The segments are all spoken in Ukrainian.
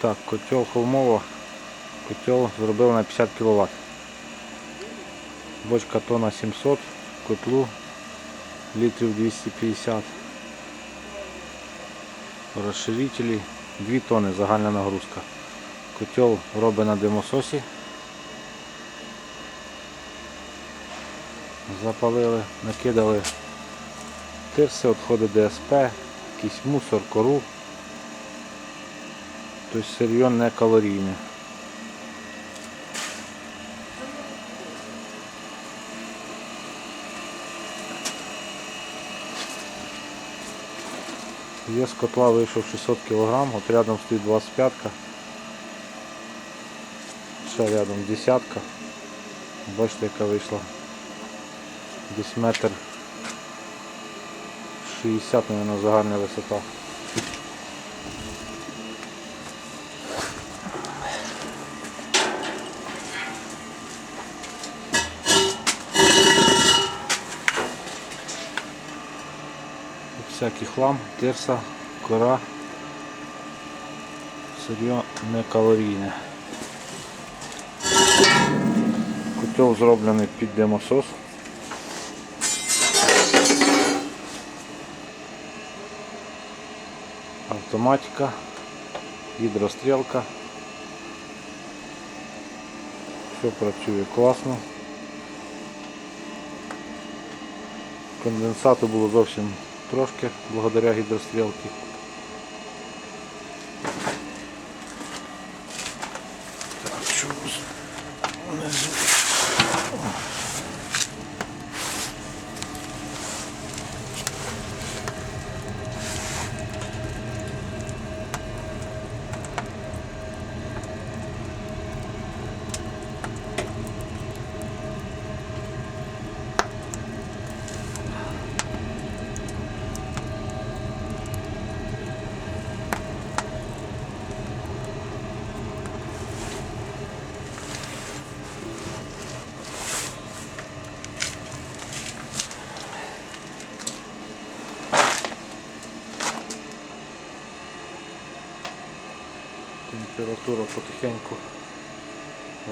Так, котел Холмова. Котел зробив на 50 кВт. Бочка тона 700, котлу літрів 250. Розширителі 2 тони загальна нагрузка. Котел робить на димососі. Запалили, накидали тирси, відходи ДСП, якийсь мусор, кору. Тобто сир'йо не калорійне. Є з котла вийшов 600 кг, от рядом стоїть 25 ка ще рядом десятка. Бачите, яка вийшла. Десь метр 60, мабуть, загальна висота. Всякий хлам, тирса, кора, сир'йо не калорійне. Котел зроблений під димосос. Автоматика, гідрострілка. Все працює класно. Конденсату було зовсім трошки благодаря гідрострілці. Температура потихеньку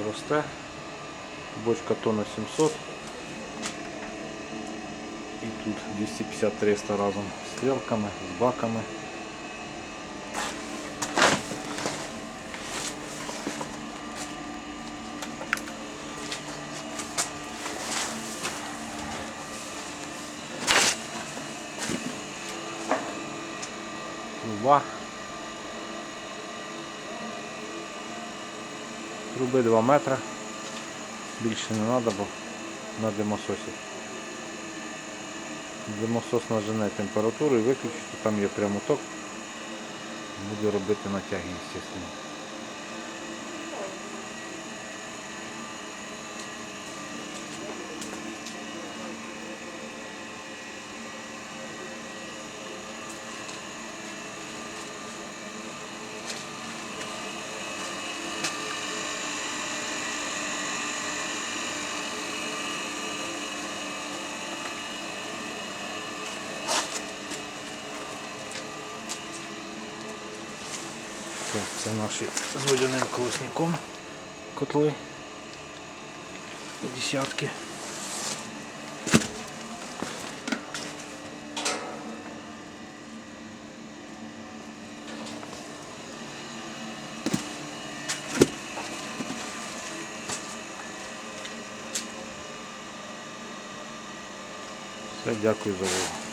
росте. Бочка тонна 700. І тут 250-300 разом з стрілками, з баками. Труба. Труби 2 метри. Більше не треба, бо на димососі. Димосос нажене температуру і виключити, там є прямоток. Буде робити натяги, звісно. Це наші з водяним колосником котли. Десятки. Все, дякую за увагу.